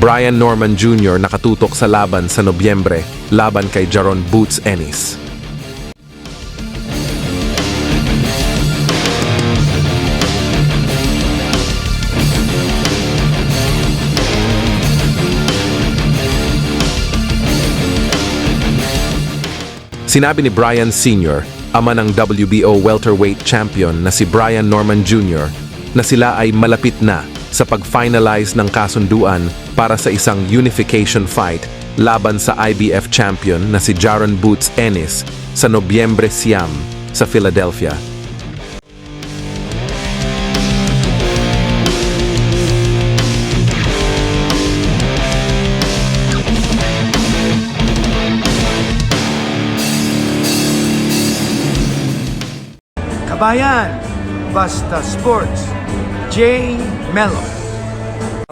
Brian Norman Jr. nakatutok sa laban sa Nobyembre laban kay Jaron Boots Ennis. Sinabi ni Brian Sr., ama ng WBO welterweight champion na si Brian Norman Jr., na sila ay malapit na sa pag-finalize ng kasunduan para sa isang unification fight laban sa IBF champion na si Jaron Boots Ennis sa Nobyembre Siam sa Philadelphia. Kabayan, Basta Sports, J. Mello.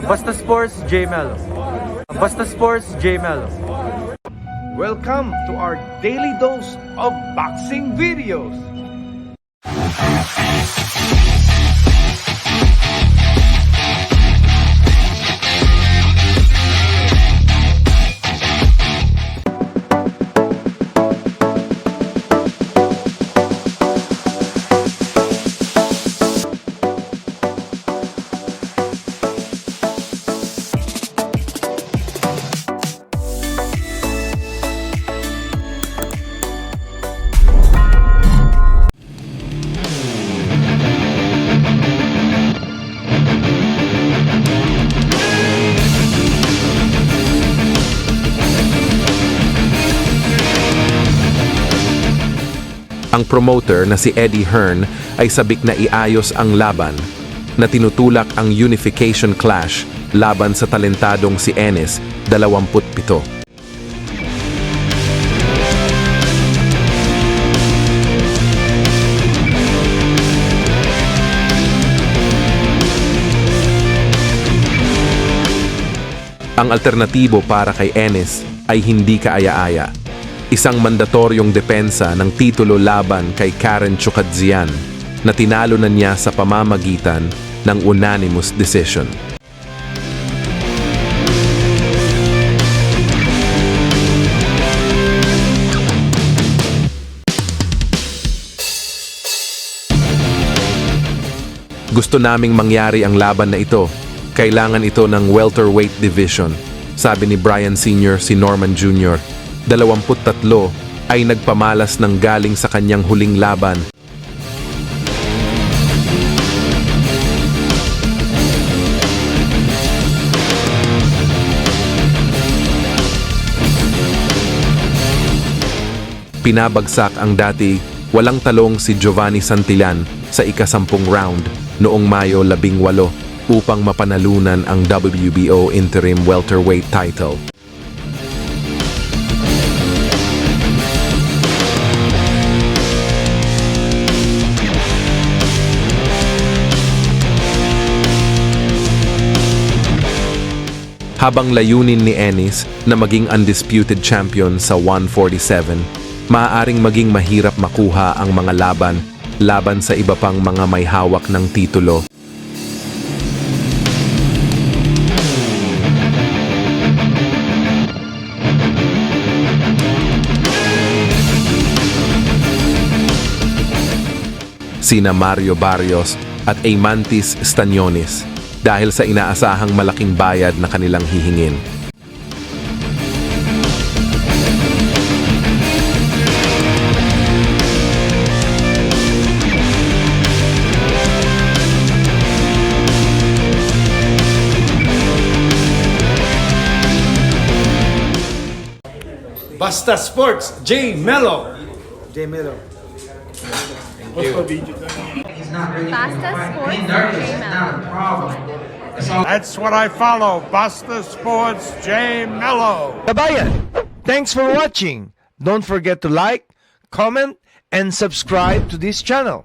Basta Sports, J Mello. Basta Sports, J Mello. Welcome to our daily dose of boxing videos. Ang promoter na si Eddie Hearn ay sabik na iayos ang laban na tinutulak ang unification clash laban sa talentadong si Ennis, 27. Ang alternatibo para kay Ennis ay hindi kaaya-aya. Isang mandatoryong depensa ng titulo laban kay Karen Chukadzian na tinalo na niya sa pamamagitan ng unanimous decision. Gusto naming mangyari ang laban na ito. Kailangan ito ng welterweight division, sabi ni Brian Sr. si Norman Jr. 23 ay nagpamalas ng galing sa kanyang huling laban. Pinabagsak ang dati walang talong si Giovanni Santillan sa ikasampung round noong Mayo 18 upang mapanalunan ang WBO Interim Welterweight title. Habang layunin ni Ennis na maging undisputed champion sa 147, maaaring maging mahirap makuha ang mga laban laban sa iba pang mga may hawak ng titulo. Sina Mario Barrios at Aymantis Staniones dahil sa inaasahang malaking bayad na kanilang hihingin. Basta Sports, J. Mello. J Mello. Basta Sports, J Mello. That's what I follow. Buster Sports J Mello. Kabayan, thanks for watching. Don't forget to like, comment, and subscribe to this channel.